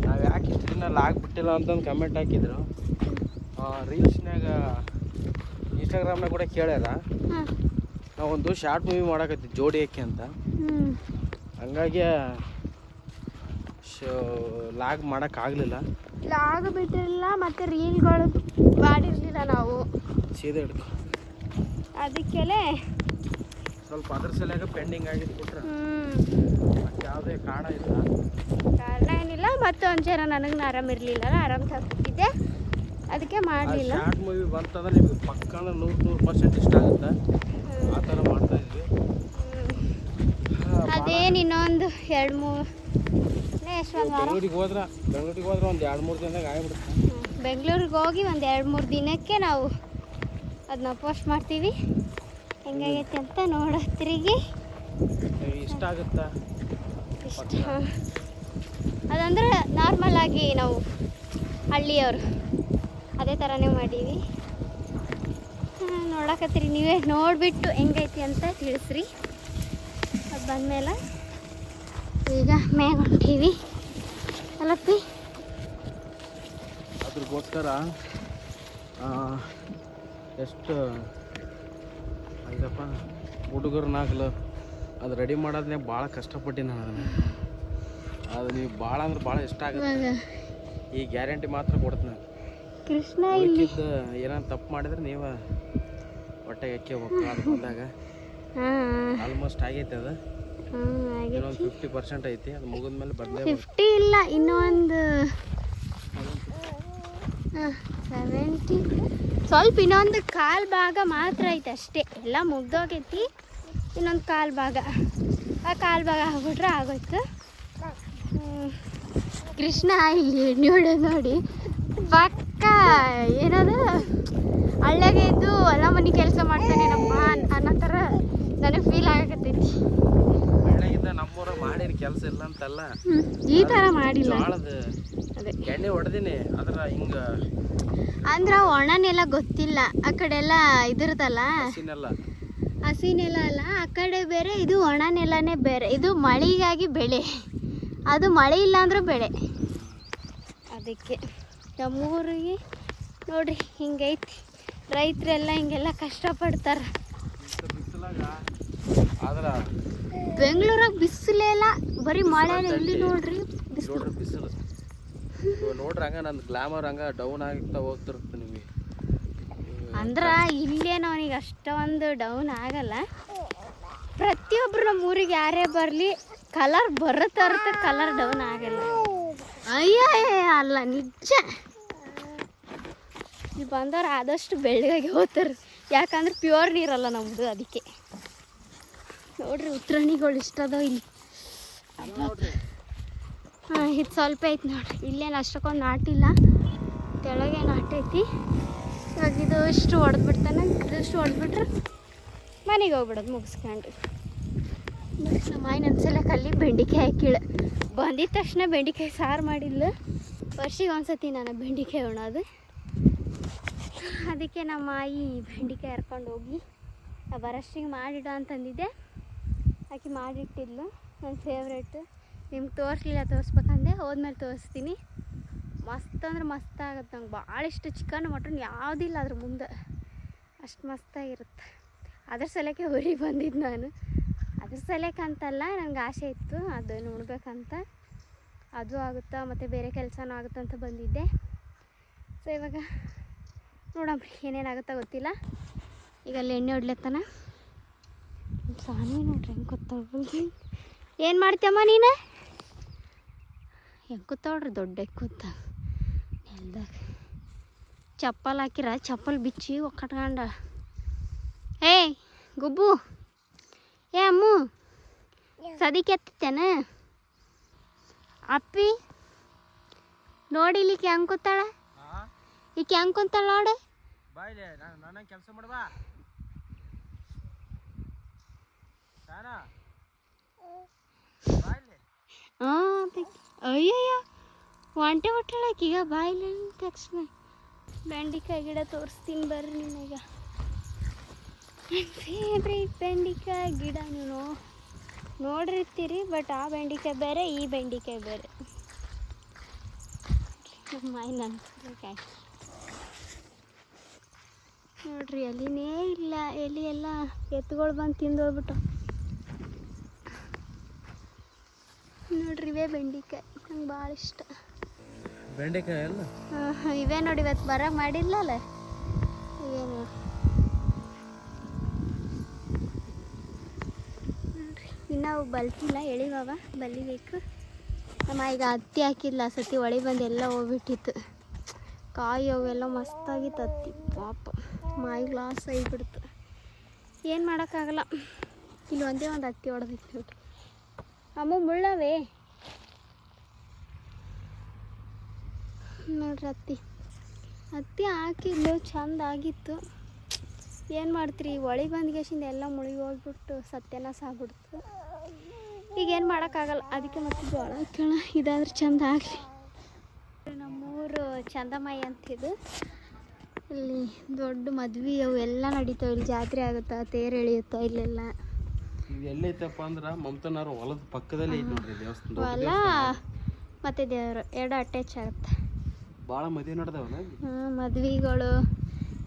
ನಾವು ಯಾಕೆ ಇಷ್ಟು ದಿನ ಲಾಗ್ಬಿಟ್ಟಿಲ್ಲ ಅಂತಂದು ಕಮೆಂಟ್ ಹಾಕಿದ್ರು. ರೀಲ್ಸ್ನಾಗ ಇನ್ಸ್ಟಾಗ್ರಾಮ್ನಾಗ ಕೂಡ ಕೇಳ್ಯಾರ. ನಾವೊಂದು ಶಾರ್ಟ್ ಮೂವಿ ಮಾಡಕತ್ತಿ ಜೋಡಿ ಏಕೆ ಅಂತ. ಹಂಗಾಗಿ ಶೋ ಲಾಗ್ ಮಾಡೋಕ್ಕಾಗಲಿಲ್ಲ ಲಾಗ್ ಬಿಟ್ಟಿರಲಿಲ್ಲ ಮತ್ತು ರೀಲ್ಗಳು ಮಾಡಿರಲಿಲ್ಲ ನಾವು. ಸೀದಾ ಹಿಡ್ಕೊ. ಅದಕ್ಕೆಲೆ. ಸ್ವಲ್ಪ ಅದ್ರ ಸಲಾಗ ಪೆಂಡಿಂಗ್ ಆಗಿದ್ದು ಬಿಟ್ರೆ ಮತ್ತೆ ಯಾವುದೇ ಕಾರಣ ಇಲ್ಲ. ಕಾರಣ ಏನಿಲ್ಲ ಮತ್ತು ಒಂದು ಜನ ನನಗೆ ಆರಾಮಿರಲಿಲ್ಲ ಆರಾಮ ತಪ್ಪಿದ್ದೆ. ಅದಕ್ಕೆ ಮಾಡಲಿಲ್ಲ. ಶಾರ್ಟ್ ಮೂವಿ ಬಂತಂದ್ರೆ ನಿಮಗೆ ಪಕ್ಕನ ನೂರು ನೂರು ಪರ್ಸೆಂಟ್ ಇಷ್ಟ ಆಗುತ್ತೆ. ಅದೇನು ಇನ್ನೊಂದು ಎರಡು ಮೂರು ಬೆಂಗ್ಳೂರಿಗೆ ಬೆಂಗಳೂರಿಗೆ ಹೋದ್ರ ಬೆಂಗಳೂರಿಗೆ ಹೋದ್ರೆ ಒಂದು ಎರಡು ಮೂರು ದಿನದಾಗ ಆಗ್ಬಿಡುತ್ತೆ. ಬೆಂಗಳೂರಿಗೆ ಹೋಗಿ ಒಂದು ಎರಡು ಮೂರು ದಿನಕ್ಕೆ ನಾವು ಅದನ್ನ ಪೋಸ್ಟ್ ಮಾಡ್ತೀವಿ. ಹೆಂಗಾಗೈತೆ ಅಂತ ನೋಡತ್ರಿಗೆ ಇಷ್ಟ ಆಗುತ್ತಾ? ಇಷ್ಟ. ಅದಂದ್ರೆ ನಾರ್ಮಲ್ ಆಗಿ ನಾವು ಹಳ್ಳಿಯವರು ಅದೇ ಥರನೇ ಮಾಡೀವಿ. ನೋಡಕತ್ತೀರಿ ನೀವೇ ನೋಡಿಬಿಟ್ಟು ಹೆಂಗೈತಿ ಅಂತ ತಿಳಿಸ್ರಿ. ಅದು ಬಂದಮೇಲೆ ಈಗ ಮ್ಯಾಗ ಹೊಂಟೀವಿ. ಅಲ್ಲಪ್ಪಿ ಅದ್ರಗೋಸ್ಕರ ಎಷ್ಟು ಅಂದ್ರಪ್ಪ ಹುಡುಗರನ್ನಾಗಲು ಅದು ರೆಡಿ ಮಾಡೋದನ್ನೇ ಭಾಳ ಕಷ್ಟಪಟ್ಟಿನಿ ನಾನು ಅದನ್ನು. ಅದು ನೀವು ಭಾಳ ಅಂದ್ರೆ ಭಾಳ ಇಷ್ಟ ಆಗುತ್ತೆ. ಈ ಗ್ಯಾರಂಟಿ ಮಾತ್ರ ಕೊಡ್ತೀನಿ ಕೃಷ್ಣ ಇಲ್ಲಿ. ಉಳ್ಕಿದ್ದು ತಪ್ಪು ಮಾಡಿದ್ರೆ ನೀವು ಹೊಟ್ಟೆಗೆ ಎಕ್ಕೋಬೇಕು ಅದು ಬಂದಾಗ ಆಲ್ಮೋಸ್ಟ್ ಆಗೈತೆ ಅದು. ಇನ್ನೊಂದು ಫಿಫ್ಟಿ ಪರ್ಸೆಂಟ್ ಐತಿ. ಅದು ಮುಗಿದ್ಮೇಲೆ ಬರ್ತದೆ ಫಿಫ್ಟಿ ಇಲ್ಲ ಇನ್ನೊಂದು ಸೆವೆಂಟಿ ಸ್ವಲ್ಪ ಇನ್ನೊಂದು ಕಾಲು ಭಾಗ ಮಾತ್ರ ಐತೆ ಅಷ್ಟೇ. ಎಲ್ಲ ಮುಗ್ದೋಗೈತಿ. ಇನ್ನೊಂದು ಕಾಲು ಭಾಗ. ಆ ಕಾಲು ಭಾಗ ಆಗ್ಬಿಟ್ರೆ ಆಗೋಯ್ತು. ಕೃಷ್ಣ ಇಲ್ಲಿ ನೋಡಿ ಬಾಕ್ ನೋಡಿ ಪಕ್ಕ ಏನದ? ಹಳ್ಳಿಯಾಗೆ ಇದ್ದು ಹೊಲ ಮನೆ ಕೆಲಸ ಮಾಡ್ತಾನೆ ನಮ್ಮ ಅನ್ನೋ ಥರ ನನಗೆ ಫೀಲ್ ಆಗಕತ್ತೈತಿ. ಹಳ್ಳಿಯಾಗಿದ್ದ ನಮ್ಮೂರ ಮಾಡಿನ ಕೆಲಸ ಇಲ್ಲ ಅಂತಲ್ಲ. ಈ ಥರ ಮಾಡಿಲ್ಲ. ಅದೇ. ಎಣ್ಣೆ ಹೊಡೆದಿನಿ ಅದ್ರ ಹಿಂಗ ಅಂದ್ರ ಒಣನೆಲ್ಲ ಗೊತ್ತಿಲ್ಲ. ಆ ಕಡೆ ಎಲ್ಲ ಇದಿರ್ತಲ್ಲ ಹಸಿನೆಲ್ಲ ಹಸಿ ನೆಲ ಅಲ್ಲ ಆ ಕಡೆ ಬೇರೆ ಇದು ಒಣ ನೆಲನೇ ಬೇರೆ. ಇದು ಮಳೆಗಾಗಿ ಬೆಳೆ. ಅದು ಮಳೆ ಇಲ್ಲ ಅಂದ್ರೆ ಬೆಳೆ ಅದಕ್ಕೆ. ನಮ್ಮೂರಿಗೆ. ನೋಡ್ರಿ ಹಿಂಗೈತಿ. ರೈತರೆಲ್ಲ ಹಿಂಗೆಲ್ಲ ಕಷ್ಟಪಡ್ತಾರ. ಬೆಂಗಳೂರಾಗ ಬಿಸಿಲೇ ಇಲ್ಲ. ಬರೀ ಮಳೆ ಇಲ್ಲಿ ನೋಡ್ರಿ ಬಿಸಿಲು. ನೋಡ್ರಿ ಬಿಸಿಲು. ಇವಾಗ ನೋಡ್ರಿ ಹಂಗ ನಂದು ಗ್ಲಾಮರ್ ಹಂಗ ಡೌನ್ ಆಗ್ತಾ ಹೋಗ್ತಿರುತ್ತೆ ನಿಮಗೆ. ಅಂದ್ರ ಇಲ್ಲೇನೋ ಅವನಿಗೆ ಅಷ್ಟೊಂದು ಡೌನ್ ಆಗಲ್ಲ. ಪ್ರತಿಯೊಬ್ರು ನಮ್ಮ ಊರಿಗೆ ಯಾರೇ ಬರಲಿ ಕಲರ್ ಬರುತ್ತೆ ಕಲರ್ ಡೌನ್ ಆಗಲ್ಲ. ಅಯ್ಯ ಅಲ್ಲ ನಿಜ. ಇಲ್ಲಿ ಬಂದವ್ರು ಆದಷ್ಟು ಬೆಳ್ಳಗಾಗಿ ಹೋಗ್ತಾರೆ. ಯಾಕಂದ್ರೆ ಪ್ಯೂರ್ ನೀರಲ್ಲ ನಮ್ಮದು ಅದಕ್ಕೆ. ನೋಡ್ರಿ ಉತ್ತರಣಿಗಳು ಇಷ್ಟದೋ ಇಲ್ಲಿ. ಹಾಂ ಇದು ಸ್ವಲ್ಪ ಐತಿ ನೋಡ್ರಿ. ಇಲ್ಲೇನು ಅಷ್ಟಕ್ಕೊಂದು ನಾಟಿಲ್ಲ. ಕೆಳಗೆ ನಾಟೈತಿ. ಇವಾಗ ಇದು ಇಷ್ಟು ಹೊಡೆದ್ಬಿಡ್ತಾನೆ ಇದಿಷ್ಟು ಹೊಡೆದ್ಬಿಟ್ರೆ ಮನೆಗೆ ಹೋಗ್ಬಿಡೋದು ಮುಗಿಸ್ಕೊಂಡು. ನಮ್ಮ ಮಾಯಿ ಒಂದ್ಸಲ ಅಲ್ಲಿ ಬೆಂಡಿಕಾಯಿ ಹಾಕಿಳ. ಬಂದಿದ ತಕ್ಷಣ ಬೆಂಡಿಕಾಯಿ ಸಾರು ಮಾಡಿಲ್ಲ ವರ್ಷಿಗೆ ಒಂದ್ಸತಿ ನಾನು ಬೆಂಡಿಕಾಯಿ ಉಣೋದು. ಅದಕ್ಕೆ ನಮ್ಮ ಆಯಿ ಬೆಂಡಿಕಾಯಿ ಹರ್ಕೊಂಡು ಹೋಗಿ ಬರಷ್ಟಿಗೆ ಮಾಡಿಡು ಅಂತಂದಿದ್ದೆ. ಆಕೆ ಮಾಡಿಟ್ಟಿದ್ಲು ನನ್ನ ಫೇವ್ರೇಟ್ ನಿಮ್ಗೆ ತೋರಿಸ್ಲಿಲ್ಲ, ತೋರಿಸ್ಬೇಕಂದೆ ಹೋದ್ಮೇಲೆ ತೋರಿಸ್ತೀನಿ. ಮಸ್ತ್ ಅಂದ್ರೆ ಮಸ್ತ್ ಆಗುತ್ತೆ ನಂಗೆ. ಭಾಳ ಇಷ್ಟ ಚಿಕನ್ ಮಟನ್ ಯಾವುದಿಲ್ಲ ಅದ್ರ ಮುಂದೆ. ಅಷ್ಟು ಮಸ್ತಾಗಿರುತ್ತೆ ಅದ್ರ ಸಲಕ್ಕೆ ಊರಿಗೆ ಬಂದಿದ್ದು ನಾನು. ಅದ್ರ ಸಲಕ್ಕೆ ಅಂತಲ್ಲ ನನಗೆ ಆಸೆ ಇತ್ತು ಅದು ನೋಡ್ಬೇಕಂತ. ಅದು ಆಗುತ್ತಾ ಮತ್ತು ಬೇರೆ ಕೆಲಸನೂ ಆಗುತ್ತಾ ಅಂತ ಬಂದಿದ್ದೆ. ಸೊ ಇವಾಗ ನೋಡಮ್ಮ, ಏನೇನಾಗುತ್ತಾ ಗೊತ್ತಿಲ್ಲ. ಈಗ ಅಲ್ಲಿ ಎಣ್ಣೆ ಹೊಡ್ಲತ್ತಾನ? ಸ್ವಾಮಿ ನೋಡ್ರಿ, ಹೆಂಗೆ ಕೂತಾಳ್ರಿ ಏನು ಮಾಡ್ತೀಯಮ್ಮ ನೀನು? ಹೆಂಗೆ ಕೂತಾವ್ರಿ ದೊಡ್ಡ ಕೂತ ನೆಲ್ದಾಗ. ಚಪ್ಪಲ್ ಹಾಕಿರ, ಚಪ್ಪಲ್ ಬಿಚ್ಚಿ ಒಕ್ಕಟ್ಕೊಂಡ. ಏಯ್, ಗುಬ್ಬು. ಏ ಅಮ್ಮು ಸದಿಕೆ ಎತ್ತಿತ್ತೇನ ಅಪ್ಪಿ ನೋಡಿ ಇಲ್ಲಿ ಹೆಂಗೆ ಕೂತಾಳ. ಈಕೆ ಹೆಂಗೆ ಕುಂತಾಳ ನೋಡಿ. ಬಾಯ್ಲೆ ನನ್ನ ಕೆಲಸ ಮಾಡ್ಬಾ ಬಾಯ್ಲೆ ಅಯ್ಯಯ್ಯ ಒಂಟೆ ಹೊಟ್ಟಳಕ್ಕೆ ಈಗ ಬಾಯಿಲ್ಲ ತಕ್ಷಣ ಬೆಂಡಿಕಾಯಿ ಗಿಡ ತೋರಿಸ್ತೀನಿ ಬರ್ರಿ ನಿಮಗ ನನ್ನ ಫೇವ್ರೇಟ್ ಬೆಂಡಿಕಾಯಿ ಗಿಡ ನೀವು ನೋಡಿರ್ತೀರಿ ಬಟ್ ಆ ಬೆಂಡಿಕಾಯಿ ಬೇರೆ ಈ ಬೆಂಡಿಕಾಯಿ ಬೇರೆ. ಕಾಯಿ ನೋಡ್ರಿ ಎಲಿನೇ ಇಲ್ಲ. ಎಲಿ ಎಲ್ಲ ಎತ್ತುಗಳು ಬಂದು ತಿಂದು ಹೋಗ್ಬಿಟ್ಟು ನೋಡ್ರಿ ಇವೇ ಬೆಂಡಿಕಾಯಿ. ನಂಗೆ ಭಾಳ ಇಷ್ಟ. ಬೆಂಡೆಕಾಯಿ ಇವೇ ನೋಡಿ ಇವತ್ತು ಬರ ಮಾಡಿಲ್ಲಲ್ಲ ಇವೇ ನೋಡಿ. ಅವು ಬಲ್ತಿಲ್ಲ ಎಳಿಗವ ಬಲಿಬೇಕು. ನಮ್ಮ ಈಗ ಹತ್ತಿ ಹಾಕಿಲ್ಲ ಸತಿ ಒಳಿ ಬಂದು ಎಲ್ಲ ಹೋಗ್ಬಿಟ್ಟಿತ್ತು. ಕಾಯಿ ಅವೆಲ್ಲ ಮಸ್ತಾಗಿತ್ತು ಹತ್ತಿ. ಪಾಪ ಮಾಯಿಗೆ ಲಾಸ್ ಆಗಿಬಿಡ್ತು. ಏನು ಮಾಡೋಕ್ಕಾಗಲ್ಲ. ಇಲ್ಲಿ ಒಂದೇ ಒಂದು ಹತ್ತಿ ಹೊಡೆದಿತ್ತು ನೋಡಿ. ಅಮ್ಮ, ಮುಳ್ಳವೇ. ನೋಡ್ರಿ ಹತ್ತಿ. ಹತ್ತಿ ಹಾಕಿದ್ಲು, ಚಂದ ಆಗಿತ್ತು. ಏನು ಮಾಡ್ತೀರಿ? ಒಳಿ ಬಂದ್ಗೇಶಿಂದ ಎಲ್ಲ ಮುಳುಗಿ ಹೋಗ್ಬಿಟ್ಟು ಸತ್ಯನ ಆಗ್ಬಿಡ್ತು. ಈಗ ಏನು ಮಾಡೋಕ್ಕಾಗಲ್ಲ. ಅದಕ್ಕೆ ಮತ್ತೆ ಜೋಳ ಹಾಕೋಣ. ಇದಾದ್ರೆ ಚಂದ ಆಗಲಿ. ನಮ್ಮೂರು ಚಂದಮಾಯಿ ಅಂತಿದ್ದು ಇಲ್ಲಿ ದೊಡ್ಡ ಮದ್ವೆ ಅವು ಎಲ್ಲ ನಡೀತಾವೆ. ಇಲ್ಲಿ ಜಾತ್ರೆ ಆಗುತ್ತಾ ತೇರು ಎಳೆಯುತ್ತಾ ಇಲ್ಲೆಲ್ಲ. ಇದು ಎಲ್ಲೈತಪ್ಪ ಅಂದ್ರೆ ಮಮತನಾರ ಹೊಲದ ಪಕ್ಕದಲ್ಲಿ ಐತಿ ನೋಡ್ರಿ ದೇವಸ್ಥಾನ. ದೊಡ್ಡ ಹೊಲ ಮತ್ತೆ ದೇವರು ಎರಡು ಅಟ್ಯಾಚ್ ಆಗುತ್ತೆ. ಭಾಳ ಮದುವೆ ನಡೆದವಲ್ಲ ಮದ್ವೆಗಳು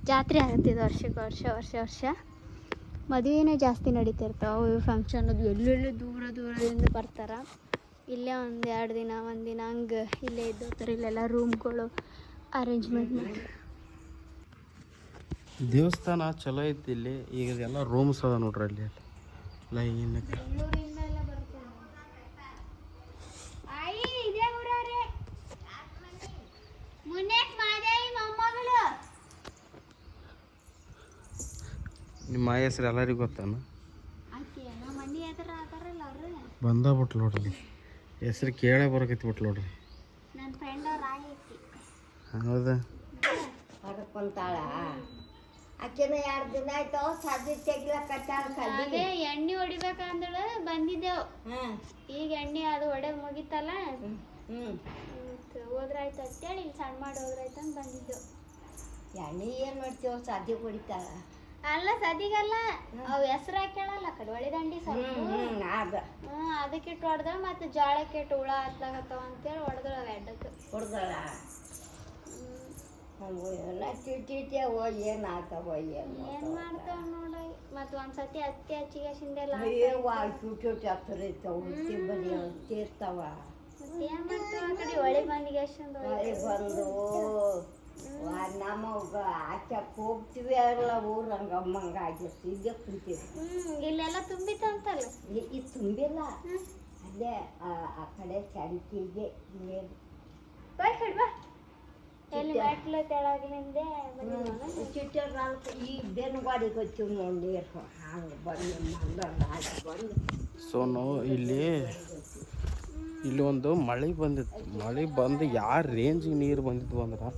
ಜಾತ್ರೆ ಆಗುತ್ತಿದೆ ವರ್ಷಕ್ಕೆ ವರ್ಷ ವರ್ಷ ವರ್ಷ. ಮದುವೆನೇ ಜಾಸ್ತಿ ನಡೀತಿರ್ತಾವೆ ಫಂಕ್ಷನ್ ಅದು ಎಲ್ಲೆಲ್ಲಿ ದೂರ ದೂರದಿಂದ ಬರ್ತಾರೆ. ಇಲ್ಲೇ ಒಂದು ಎರಡು ದಿನ, ಒಂದು ದಿನ ಹಂಗೆ ಇಲ್ಲೇ ಇದ್ದೋತಾರೆ ಇಲ್ಲೆಲ್ಲ ರೂಮ್ಗಳು ಅರೇಂಜ್ಮೆಂಟ್ ಮಾಡಿ. ದೇವಸ್ಥಾನ ಚಲೋ ಐತಿ ಇಲ್ಲಿ. ಈಗ ಎಲ್ಲ ರೂಮ್ಸ್ ಅದ ನೋಡ್ರಿ ಅಲ್ಲಿ. ಲೈನಕ್ಕೆ ನಿಮ್ಮ ಮಾಯ ಹೆಸ್ರು ಎಲ್ಲರಿಗೂ ಗೊತ್ತಾನ? ಬಂದ ಬಿಟ್ಲು ನೋಡ್ರಿ. ಹೆಸ್ರು ಕೇಳೇ ಬರಕೈತಿ ಬಿಟ್ಲು ನೋಡ್ರಿ. ನನ್ನ ಫ್ರೆಂಡ್ ಅವ್ರು ಆಗೈತಿ ಹೌದಾ? ಹೊರಕೊಂತಾಳ ಆಕೆನ ಎರಡು ದಿನ ಆಯ್ತು ಸದಿ ತೆಗಿಲಕತ್ತಾಳ ಕಡ್ಡಿ. ಅದೇ ಎಣ್ಣೆ ಹೊಡಿಬೇಕಂದಳು ಬಂದಿದ್ದೆವು. ಹಾಂ. ಈಗ ಎಣ್ಣೆ ಅದು ಹೊಡೆದ್ ಮುಗಿತಲ್ಲ? ಹ್ಞೂ ಹೋದ್ರಾಯ್ತು ಅಂತೇಳಿ ಇಲ್ಲಿ ಸಣ್ಣ ಮಾಡಿ ಹೋದ್ರಾಯ್ತು ಅಂತ ಬಂದಿದ್ದೆವು. ಎಣ್ಣೆ ಏನು ಮಾಡ್ತೇವೆ ಸದಿ ಹೊಡಿತಾಳ. ಅಲ್ಲ ಸದಿಗಲ್ಲ ಅವ್ ಹೆಸರು ಹಾಕ್ಯಾಳಲ್ಲ ಕಡವಳಿ ದಂಡಿ ಸ್ವಲ್ಪ. ಹ್ಞೂ ಹ್ಞೂ ಹ್ಮ್ ಅದಕ್ಕೆ ಇಟ್ಟು ಹೊಡೆದ ಮತ್ತೆ ಜೋಳಕ್ಕೆ ಇಟ್ಟು ಹುಳ ಹತ್ಲಾಗತ್ತವ ಅಂತೇಳಿ ಹೊಡೆದ್ರ ಅವ ಹೊಡೆದಳ? ಎಲ್ಲ ಏನ ಹೋಗಿ ಏನು ಆತವೋ ಏನು ಮಾಡ್ತಾವ ನೋಡ ಮತ್ ಒಂದ್ಸತಿ ಅತ್ತಿ ಹಚ್ಚಿಗೆ ಸಿಂದೆಲ್ಲ ಅಯ್ಯವ್ವ ಚುಟ್ಟು ಹತ್ರ ಇರ್ತಾವ ಉತ್ತಿ ಬರೀ ಉತ್ತಿ ಇರ್ತಾವ. ಏನ್ ಮಾಡ್ತಾವ ಆ ಕಡೆ? ಹೊಳೆ ಬಂದಿಗೆ ಬಂದು ನಮಗ ಆಚೆಕ್ ಹೋಗ್ತೀವಿ ಅಲ್ಲ ಊರಂಗ ಅಮ್ಮಂಗ ಆಗಿರ್ತಿ ಇದೇ ಕುಂತೀವಿ. ಹ್ಮ್ ಇಲ್ಲೆಲ್ಲ ತುಂಬಿತ ಅಂತಲ್ಲ? ಇ- ಇದು ತುಂಬಿಲ್ಲ. ಅಲ್ಲೇ ಆ ಆ ಕಡೆ ಸಂತಿಗೆ ನೀರು ಬಾ ಈ ಕಡೆ ಬಾ ಎಲ್ಲಿ ಮೆಟ್ಲು ತೆಳಗಿನಿಂದೆ ಬಂದಿದ್ವನ? ಚಿಟ್ಟ ನಾಲ್ಕು ಈ ಬೆನ್ಗಾಡಿಗೆ ಹೋಗ್ತೀವಿ ನೋಡಿ ನೀರು. ಹಂಗೆ ಬಂದು ಹಾಕಿ ಬಂದು. ಸೊ ನಾವು ಇಲ್ಲಿ ಇಲ್ಲಿ ಒಂದು ಮಳೆ ಬಂದಿತ್ತು ಮಳೆ ಬಂದು ಯಾರ ರೇಂಜಿಗೆ ನೀರು ಬಂದಿದ್ವು ಅಂದ್ರೆ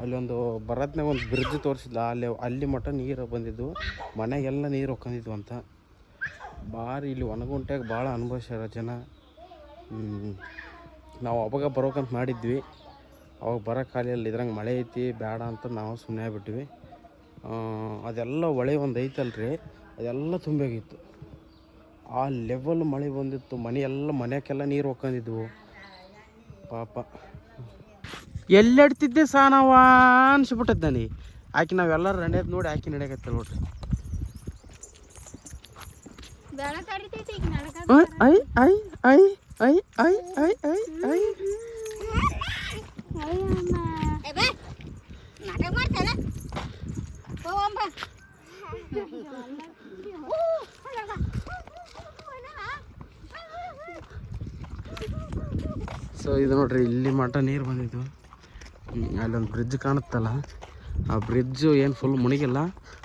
ಅಲ್ಲಿ ಒಂದು ಬರತ್ನಾಗ ಒಂದು ಬ್ರಿಡ್ಜ್ ತೋರಿಸಿದ್ಲ, ಅಲ್ಲಿ ಅಲ್ಲಿ ಮಟ್ಟ ನೀರು ಬಂದಿದ್ದು, ಮನೆಗೆಲ್ಲ ನೀರು ಹೊಕ್ಕೊಂಡಿದ್ವು ಅಂತ. ಭಾರಿ ಇಲ್ಲಿ ಒಣಗುಂಟ್ಯಾಗ ಭಾಳ ಅನುಭವಿಸ್ಯಾರ ಜನ. ನಾವು ಅವಾಗ ಬರೋಕಂತ ಮಾಡಿದ್ವಿ. ಅವಾಗ ಬರೋಕ್ಕಾಗಲಿಲ್ಲ ಇದ್ರಂಗೆ ಮಳೆ ಐತಿ, ಬೇಡ ಅಂತ ನಾವು ಸುಮ್ಮನೆ ಆಗ್ಬಿಟ್ವಿ ಅದೆಲ್ಲ ಹೊಳೆ ಒಂದು ಐತಲ್ರಿ, ಅದೆಲ್ಲ ತುಂಬೋಗಿತ್ತು ಆ ಲೆವೆಲ್ ಮಳೆ ಬಂದಿತ್ತು ಮನೆ ಎಲ್ಲ ಮನೆಗೆಲ್ಲ ನೀರು ಹೊಕ್ಕೊಂಡಿದ್ವು ಪಾಪ. ಎಲ್ಲೆಡ್ತಿದ್ದೆ ಸಾನವ ಅನ್ಸ್ಬಿಟ್ಟದ್ ನನಗೆ ಆಕೆ ನಾವೆಲ್ಲರೂ ರಂಡ್ಯದ್ ನೋಡಿ ಆಕೆ ನಡೆಯಕತ್ತಲ್ಲ ನೋಡ್ರಿ. ಐ ಐ ಐ ಐ ಐ ಐ ಐ ಐ ಸೊ ಇದು ನೋಡ್ರಿ ಇಲ್ಲಿ ಮಟ ನೀರು ಬಂದಿದ್ದು. ಅಲ್ಲೊಂದು ಬ್ರಿಡ್ಜ್ ಕಾಣುತ್ತಲ್ಲ? ಆ ಬ್ರಿಡ್ಜು ಏನು ಫುಲ್ ಮುಣಿಗಿಲ್ಲ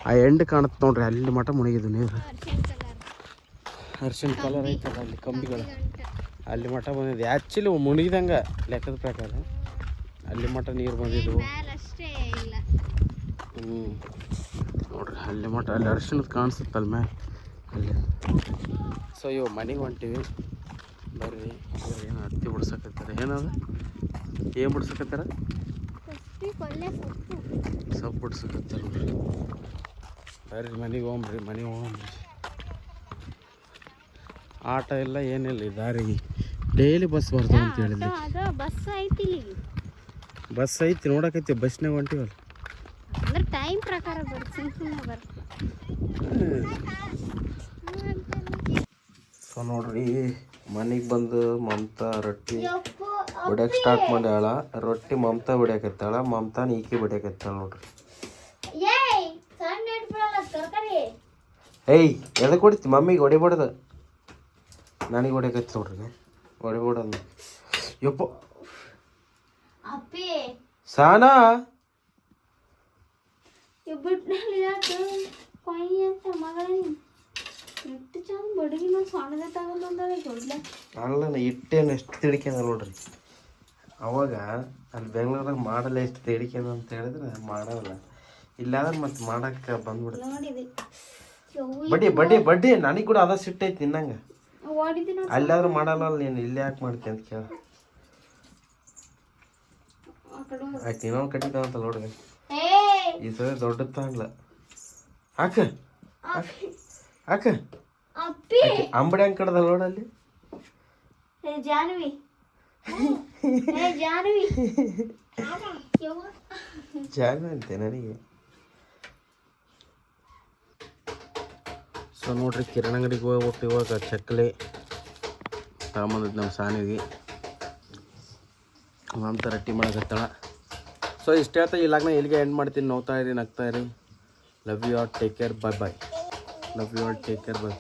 ಆ ಎಂಡ್ ಕಾಣುತ್ತೆ ನೋಡ್ರಿ ಅಲ್ಲಿ ಮಠ ಮುಣಿಗಿದ್ದು ನೀರು ಅರ್ಶಿನ ಕಲರ್ ಐತಲ್ಲ ಅಲ್ಲಿ ಕಂಬಿಗಳು. ಅಲ್ಲಿ ಮಠ ಬಂದಿದ್ದು ಆ್ಯಕ್ಚುಲಿ ಮುಣಿದಂಗೆ ಲೆಕ್ಕದ ಪ್ರಕಾರ ಅಲ್ಲಿ ಮಠ ನೀರು ಬಂದಿದ್ವು ಹ್ಞೂ ನೋಡ್ರಿ ಅಲ್ಲಿ ಮಠ ಅಲ್ಲಿ ಅರ್ಶಿನದ ಕಾಣಿಸುತ್ತಲ್ಲ ಮ್ಯಾಲೆ. ಅಲ್ಲಿ. ಸೊ ಇವು ಮನೆಗೆ ಹೊಂಟಿವಿ. ಬರ್ರಿ. ಏನು ಹತ್ತಿ ಬಿಡ್ಸಕತ್ತಾರೆ. ಏನದ? ಏನು ಬಿಡ್ಸಕತ್ತಾರ? ಸೊಪ್ಪಿ ಸಿಗುತ್ತೆ ಸೊಪ್ಪು. ಸೊಪ್ಪು ಬಿಡ್ಸಕತ್ತಾರ ನೋಡ್ರಿ. ಬರ್ರಿ ಮನೆಗೆ ಹೋಗ್ರಿ ಮನೆಗೆ ಹೋಗ್ರಿ. ಆಟ ಇಲ್ಲ ಏನಿಲ್ಲ ದಾರಿ ದಾರಿಗೆ. ಡೈಲಿ ಬಸ್ ಬರ್ತದೆ ಅಂತ ಹೇಳಿದ್ದೆ ಅದ ಬಸ್ ಐತಿ ಬಸ್ ಐತಿ ನೋಡಕತ್ತಿ ಬಸ್ನಾಗ ಹೊಂಟಿವಲ್ಲ. ಅಂದ್ರೆ ಟೈಮ್ ಪ್ರಕಾರ ಸೊ ನೋಡ್ರಿ ಮನೆಗೆ ಬಂದು ಮಮತಾ ರೊಟ್ಟಿ. ಹೊಡ್ಯಕ್ಕೆ ಸ್ಟಾರ್ಟ್ ಮಾಡ್ಯಾಳ ರೊಟ್ಟಿ ಮಮತಾ ಹೊಡ್ಯಾಕತ್ತಾಳ ಮಮತಾನ ಈಕಿ ಹೊಡ್ಯಾಕತ್ತಾಳ ನೋಡ್ರಿ. ಏಯ್ ಎದಕ್ಕೆ ಹೊಡಿತಿ? ಮಮ್ಮಿಗೆ ಹೊಡಿಬಾರ್ದು. ನನಗೆ ಹೊಡ್ಯಾಕತ್ತಿ ನೋಡ್ರಿ ಹೊಡಿಬಾರ್ದು ಯಪ್ಪ. ಸಾನಾ. ಅಲ್ಲ ಇಟ್ಟೇನು ಎಷ್ಟು ತಿಳಿಕೆ ನೋಡ್ರಿ. ಅವಾಗ ಅಲ್ಲಿ ಬೆಂಗಳೂರಾಗ ಮಾಡಲ್ಲ ಎಷ್ಟು ತಿಳ್ಕ್ಯಾನ ಅಂತ ಹೇಳಿದ್ರೆ ಮಾಡಲ್ಲ. ಇಲ್ಲಾದ್ರೆ ಮತ್ತೆ ಮಾಡಕ್ಕೆ ಬಂದ್ಬಿಡುತ್ತೆ. ಬಡ್ಡಿ ಬಡ್ಡಿ ಬಡ್ಡಿ ನನಗೆ ಕೂಡ ಅದ ಸಿಟ್ಟೈತಿ ನಿನ್ನಂಗೆ. ನೋಡಿ. ಅಲ್ಲಾದ್ರೂ ಮಾಡಲ್ಲ ನೀನು ಇಲ್ಲೇ ಯಾಕೆ ಮಾಡ್ತೀನಿ ಅಂತ ಕೇಳ. ಆಯ್ತು ಇನ್ನೊಂದು ಕಟ್ಟಿದ್ದಾವಂತ ನೋಡ್ರಿ ಏಯ್ ಈ ಸಲ ದೊಡ್ಡ ತಾಂಡ್ಲ ಹಾಕ. ಹಾಕ. ಅಂಬಡಿ ಹಂಗೆ ಕಡ್ದ ನೋಡಲ್ಲಿ ಜಾನ್ವಿ. ಜಾನ್ವಿ. ಅಂತೆ ನನಗೆ. ಸೊ ನೋಡ್ರಿ ಕಿರಣ್ ಅಂಗಡಿಗೆ ಹೋಗ್ಬಿಟ್ಟು ಇವಾಗ ಚಕ್ಕಲಿ ತಗೊಂಬಂದಿದ್ದು ನಮ್ಮ ಸಾನಿಗೆ. ಮಮತ ರೊಟ್ಟಿ ಮಾಡಕತ್ತಾಳ ಸೊ ಇಷ್ಟ ಹೇಳ್ತಾ ಈ ಲಾಗ್ನ? ಇಲ್ಲಿಗೆ ಎಂಡ್ ಮಾಡ್ತೀನಿ. ನೋಡ್ತಾ ಇರಿ ನಗ್ತಾ ಇರಿ. Love you all take care bye bye love you all take care bye